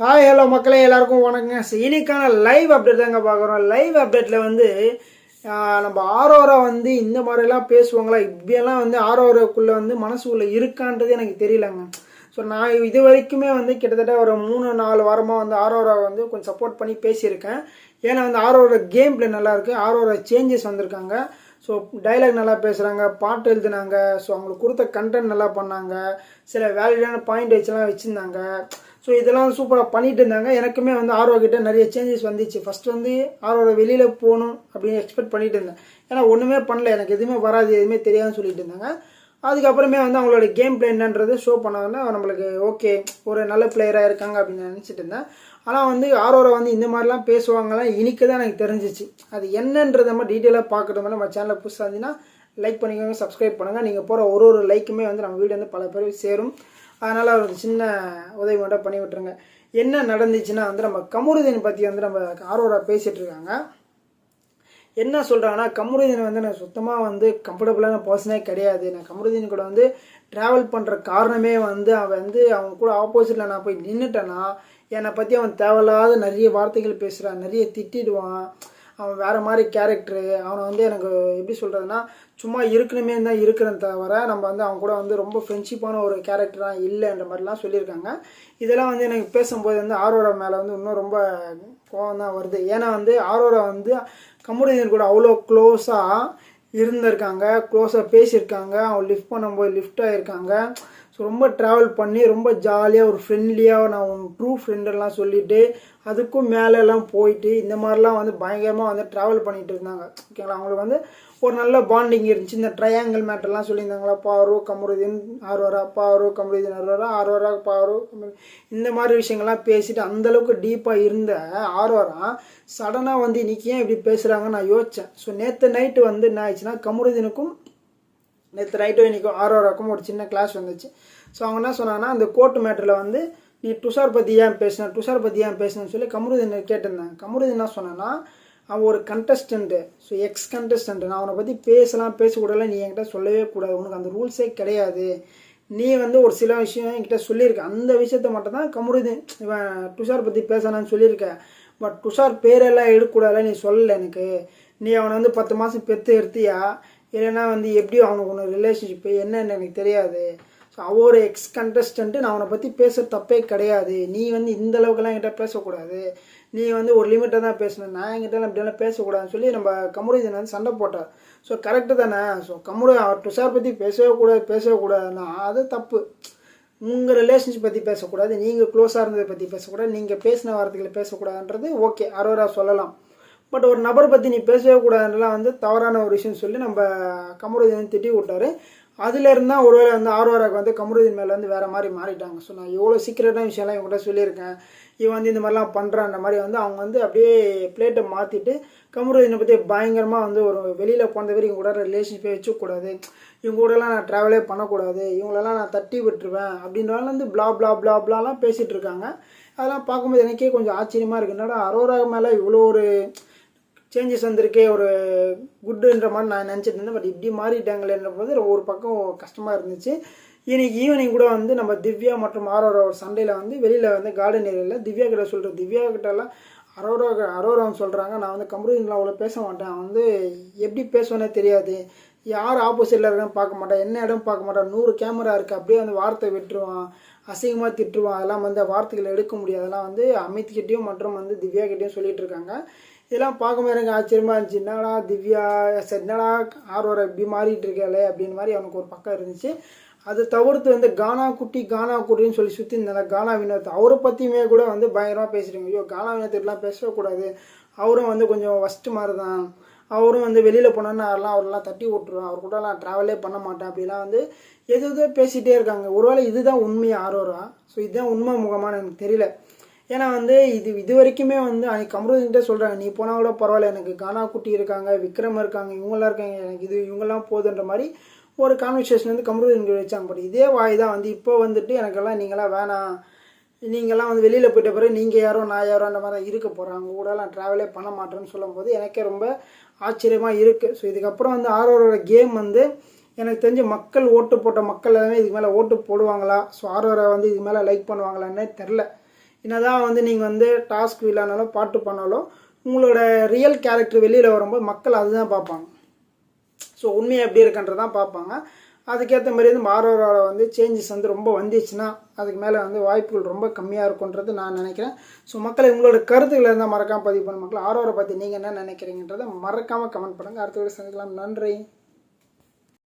Hi hello மக்களே எல்லாருக்கும் வணக்கங்க. இன்னைக்கான லைவ் அப்டேட் தாங்க பார்க்குறோம் லைவ் அப்டேட்டில் வந்து நம்ம ஆரோரா வந்து இந்த மாதிரிலாம் பேசுவாங்களா? இப்படியெல்லாம் வந்து ஆரோராக்குள்ளே வந்து மனசுக்குள்ளே இருக்கான்றது எனக்கு தெரியலங்க. ஸோ நான் இது வரைக்குமே வந்து கிட்டத்தட்ட ஒரு மூணு நாலு வாரமாக வந்து ஆரோரா வந்து கொஞ்சம் சப்போர்ட் பண்ணி பேசியிருக்கேன். ஏன்னா வந்து ஆரோரா கேம் பிளே நல்லாயிருக்கு ஆரோரா சேஞ்சஸ் வந்திருக்காங்க. ஸோ டைலாக் நல்லா பேசுகிறாங்க பாட்டு எழுதுனாங்க. ஸோ அவங்களுக்கு கொடுத்த கண்டென்ட் நல்லா பண்ணாங்க. சில வேலிடான பாயிண்ட் வச்சுலாம் வச்சுருந்தாங்க. ஸோ இதெல்லாம் சூப்பராக பண்ணிட்டு இருந்தாங்க. எனக்குமே வந்து ஆர்வா கிட்ட நிறைய சேஞ்சஸ் வந்துச்சு. ஃபர்ஸ்ட் வந்து ஆர்வோட வெளியில் போகணும் அப்படின்னு எக்ஸ்பெக்ட் பண்ணிட்டு இருந்தேன். ஏன்னா ஒன்றுமே பண்ணல. எனக்கு எதுவுமே வராது எதுவுமே தெரியாதுன்னு சொல்லிட்டு இருந்தாங்க. அதுக்கப்புறமே வந்து அவங்களோட கேம் பிளே என்னன்றது ஷோ பண்ணதுன்னா நம்மளுக்கு ஓகே ஒரு நல்ல பிளேயராக இருக்காங்க அப்படின்னு நினச்சிட்டு இருந்தேன். ஆனால் வந்து ஆரோரை வந்து இந்த மாதிரிலாம் பேசுவாங்கலாம் இனிக்கு தான் எனக்கு தெரிஞ்சிச்சு. அது என்னன்றத நம்ம டீட்டெயிலாக பார்க்குறது மாதிரி நம்ம சேனலில் புதுசாக இருந்துச்சுன்னா லைக் பண்ணிக்கோங்க சப்ஸ்கிரைப் பண்ணுங்கள் நீங்கள் போகிற ஒரு ஒரு லைக்குமே வந்து நம்ம வீடியோ வந்து பல பேர் சேரும். அதனால் ஒரு சின்ன உதவி மட்டும் பண்ணி விட்டுருங்க. என்ன நடந்துச்சுன்னா வந்து நம்ம கமுருதீன் பற்றி வந்து நம்ம ஆர்வராக பேசிகிட்டு இருக்காங்க. என்ன சொல்கிறாங்கன்னா கமருதீன் வந்து நான் சுத்தமாக வந்து கம்ஃபர்டபுளான பர்சனே கிடையாது. நான் கமருதீன் கூட வந்து ட்ராவல் பண்ணுற காரணமே வந்து அவன் வந்து அவன் கூட ஆப்போசிட்டில் நான் போய் நின்றுட்டேன்னா என்னை பற்றி அவன் தேவையில்லாத நிறைய வார்த்தைகள் பேசுகிறான் நிறைய திட்டிடுவான். அவன் வேறு மாதிரி கேரக்டரு அவனை வந்து எனக்கு எப்படி சொல்கிறதுனா சும்மா இருக்கணுமே தான் இருக்கிறேன் தவிர நம்ம வந்து அவன் கூட வந்து ரொம்ப ஃப்ரெண்ட்ஷிப்பான ஒரு கேரக்டராக இல்லைன்ற மாதிரிலாம் சொல்லியிருக்காங்க. இதெல்லாம் வந்து எனக்கு பேசும்போது வந்து ஆரோரா மேலே வந்து இன்னும் ரொம்ப கோவம் தான் வருது. ஏன்னா வந்து ஆரோரா வந்து கமுடியன் கூட அவ்வளோ க்ளோஸாக இருந்திருக்காங்க க்ளோஸாக பேசியிருக்காங்க. அவன் லிஃப்ட் பண்ணும்போது லிஃப்ட் ஆகியிருக்காங்க ஸோ ரொம்ப ட்ராவல் பண்ணி ரொம்ப ஜாலியாக ஒரு ஃப்ரெண்ட்லியாக நான் உன் ட்ரூ ஃப்ரெண்டெல்லாம் சொல்லிவிட்டு அதுக்கும் மேலெல்லாம் போயிட்டு இந்த மாதிரிலாம் வந்து பயங்கரமாக வந்து ட்ராவல் பண்ணிகிட்டு இருந்தாங்க. ஓகேங்களா அவங்களுக்கு வந்து ஒரு நல்ல பாண்டிங் இருந்துச்சு. இந்த ட்ரையாங்கிள் மேட்டர்லாம் சொல்லியிருந்தாங்களா? Paru Kamaruddin Aurora Paru Kamaruddin Aurora Aurora Paru இந்த மாதிரி விஷயங்கள்லாம் பேசிட்டு அந்தளவுக்கு டீப்பாக இருந்த ஆர்வரா சடனாக வந்து இன்றைக்கி ஏன் இப்படி பேசுகிறாங்கன்னு நான் யோசித்தேன் ஸோ நேற்று நைட்டு வந்து என்ன ஆயிடுச்சுன்னா கமருதீனுக்கும் நேற்று நைட்டும் இன்றைக்கும் ஆரோராக்கும் ஒரு சின்ன கிளாஸ் வந்துச்சு. ஸோ அவங்க என்ன சொன்னாங்கன்னா அந்த கோர்ட்டு மேட்டரில் வந்து நீ துஷார் பற்றி ஏன் பேசின? துஷார் பற்றி ஏன் பேசினு சொல்லி கமருதீன் கேட்டிருந்தேன் கமருதீன் என்ன சொன்னான்னா அவன் ஒரு கண்டஸ்டண்ட்டு ஸோ எக்ஸ் கண்டஸ்டண்ட்டு நான் அவனை பற்றி பேசலாம் பேசக்கூடாது நீ என்கிட்ட சொல்லவே கூடாது. உனக்கு அந்த ரூல்ஸே கிடையாது. நீ வந்து ஒரு சில விஷயம் என்கிட்ட சொல்லியிருக்க. அந்த விஷயத்த மட்டும் தான் கமருதீன் இவன் துஷார் பற்றி பேசலான்னு சொல்லியிருக்க. பட் துஷார் பேரெல்லாம் எடுக்கக்கூடாதுல நீ சொல்லலை எனக்கு. நீ அவனை வந்து பத்து மாதம் பெற்று எடுத்தியா? இல்லைன்னா வந்து எப்படி அவனுக்கு ஒன்று ரிலேஷன்ஷிப்பு என்னென்னு எனக்கு தெரியாது. ஸோ அவ ஒரு எக்ஸ் கண்டஸ்டன்ட்டு நான் அவனை பற்றி பேச தப்பே கிடையாது. நீ வந்து இந்த அளவுக்குலாம் என்கிட்ட பேசக்கூடாது. நீ வந்து ஒரு லிமிட்டாக தான் பேசணும். நான் என்கிட்ட இப்படியெல்லாம் பேசக்கூடாதுன்னு சொல்லி நம்ம கமுருதீன் வந்து சண்டை போட்டார் ஸோ கரெக்டு தானே? ஸோ கமுரு அவர் துஷார் பற்றி பேசவே கூடாது பேசவே கூடாதுன்னா அது தப்பு. உங்கள் ரிலேஷன்ஷிப் பற்றி பேசக்கூடாது. நீங்கள் க்ளோஸாக இருந்ததை பற்றி பேசக்கூடாது. நீங்கள் பேசின வார்த்தைகளை பேசக்கூடாதுன்றது ஓகே அரோரா சொல்லலாம். பட் ஒரு நபர் பற்றி நீ பேசவே கூடாதுன்றலாம் வந்து தவறான ஒரு விஷயம் சொல்லி நம்ம கமருதீன் திட்டி விட்டாரு. அதுல இருந்தா ஒருவேளை வந்து ஆர்வாராக்கு வந்து கமருதீன் மேலே வந்து வேறு மாதிரி மாறிட்டாங்க. ஸோ நான் எவ்வளோ சீக்கிரட்டான விஷயம்லாம் இவங்ககிட்ட சொல்லியிருக்கேன். இவன் வந்து இந்த மாதிரிலாம் பண்ணுறான்ற மாதிரி வந்து அவங்க வந்து அப்படியே பிளேட்டை மாற்றிட்டு கமருதீனை பற்றி பயங்கரமாக வந்து ஒரு வெளியில் போனது வரை இவங்க கூட ரிலேஷன்ஷிப்பே வச்சுக்கூடாது இவங்க கூடலாம் நான் ட்ராவலே பண்ணக்கூடாது. இவங்களெல்லாம் நான் தட்டி விட்டுருவேன். அப்படின்றனால வந்து பிளா பிளா பிளா பிளாலாம் பேசிகிட்டு இருக்காங்க. அதெல்லாம் பார்க்கும்போது எனக்கே கொஞ்சம் ஆச்சரியமாக இருக்குது என்னடா அரோரா மேலே இவ்வளோ ஒரு சேஞ்சஸ் வந்திருக்கே ஒரு குட்டுன்ற மாதிரி நான் நினச்சிட்டு இருந்தேன். பட் இப்படி மாறிட்டாங்களேன்ற போது ஒரு பக்கம் கஷ்டமாக இருந்துச்சு. இன்னைக்கு ஈவினிங் கூட வந்து நம்ம திவ்யா மற்றும் ஆரோரா ஒரு சண்டையில் வந்து வெளியில் வந்து கார்டன் ஏரியாவில் திவ்யா கிட்ட சொல்கிற திவ்யா கிட்டலாம் அரோரா அரோரான்னு சொல்கிறாங்க நான் வந்து கம்ப்யூட்டர்லாம் அவ்வளோ பேச மாட்டேன். வந்து எப்படி பேசுவேனே தெரியாது. யார் ஆப்போசிட்டில் இருக்கான்னு பார்க்க மாட்டான். என்ன இடம் பார்க்க மாட்டான். நூறு கேமரா இருக்குது அப்படியே வந்து வார்த்தை விட்டுருவான். அசிங்கமாக திட்டுருவான் அதெல்லாம் வந்து வார்த்தைகளை எடுக்க முடியாது. அதெல்லாம் வந்து அமித்கிட்டையும் மற்றும் வந்து திவ்யா கிட்டேயும் சொல்லிட்டு இருக்காங்க. இதெல்லாம் பார்க்கும்போது எனக்கு ஆச்சரியமாக இருந்துச்சு. என்னடா திவ்யா சரி என்னடா ஆர்வரை இப்படி மாறிட்டு இருக்காளே? அப்படின்னு மாதிரி அவனுக்கு ஒரு பக்கம் இருந்துச்சு. அது தவிர்த்து வந்து கானா குட்டி கானா குட்டின்னு சொல்லி சுற்றி இருந்தால கானா வினோத். அவரை பற்றியுமே கூட வந்து பயங்கரமாக பேசுகிறீங்க ஐயோ கானா வினோத்திலாம் பேசக்கூடாது அவரும் வந்து கொஞ்சம் ஃபஸ்ட்டு மாதிரி தான். அவரும் வந்து வெளியில் போனோன்னா அதெல்லாம் அவரெல்லாம் தட்டி விட்டுருவோம் அவர் கூடலாம் ட்ராவலே பண்ண மாட்டேன். அப்படிலாம் வந்து எது எதோ பேசிகிட்டே இருக்காங்க. ஒருவேளை இதுதான் உண்மை ஆரோரா ஸோ இதுதான் உண்மை முகமான எனக்கு தெரியல. ஏன்னா வந்து இது இது வரைக்குமே வந்து அன்னைக்கு கமருதீன்கிட்ட சொல்கிறாங்க நீ போனால் கூட பரவாயில்ல. எனக்கு கானா குட்டி இருக்காங்க விக்ரம் இருக்காங்க இவங்கெல்லாம் இருக்காங்க. எனக்கு இது இவங்கெல்லாம் போதுன்ற மாதிரி ஒரு கான்வர்சேஷன் வந்து கமருதீன் வச்சாங்க. பட் இதே வாய் தான் வந்து இப்போ வந்துட்டு எனக்கெல்லாம் நீங்களாம் வேணாம். நீங்கள்லாம் வந்து வெளியில் போயிட்ட பிறகு நீங்கள் யாரோ நான் யாரோ அந்த மாதிரி தான் இருக்க போகிறாங்க உங்க கூடலாம் ட்ராவலே பண்ண மாட்டேன்னு சொல்லும்போது எனக்கே ரொம்ப ஆச்சரியமாக இருக்குது ஸோ இதுக்கப்புறம் வந்து ஆரோரோட கேம் வந்து எனக்கு தெரிஞ்சு மக்கள் ஓட்டு போட்ட மக்கள் எல்லாமே இதுக்கு மேலே ஓட்டு போடுவாங்களா? ஸோ ஆரோரை வந்து இதுக்கு மேலே லைக் பண்ணுவாங்களான்னே தெரில என்னதான் வந்து நீங்கள் வந்து டாஸ்க் விளாட்னாலும் பாட்டு பண்ணாலும் உங்களோட ரியல் கேரக்டர் வெளியில் வரும்போது மக்கள் அதுதான் பார்ப்பாங்க. ஸோ உண்மையை எப்படி இருக்குன்றதான் பார்ப்பாங்க. அதுக்கேற்ற மாதிரி வந்து ஆரோராவில் வந்து சேஞ்சஸ் வந்து ரொம்ப வந்துச்சுன்னா அதுக்கு மேலே வந்து வாய்ப்புகள் ரொம்ப கம்மியாக இருக்குன்றது நான் நினைக்கிறேன். ஸோ மக்களை உங்களோட கருத்துக்களை இருந்தால் மறக்காமல் பதிவு பண்ண மக்கள் ஆரோரை பற்றி நீங்கள் என்ன நினைக்கிறீங்கன்றதை மறக்காமல் கமெண்ட் பண்ணுங்கள் அடுத்த வீடு சந்திக்கலாம். நன்றி.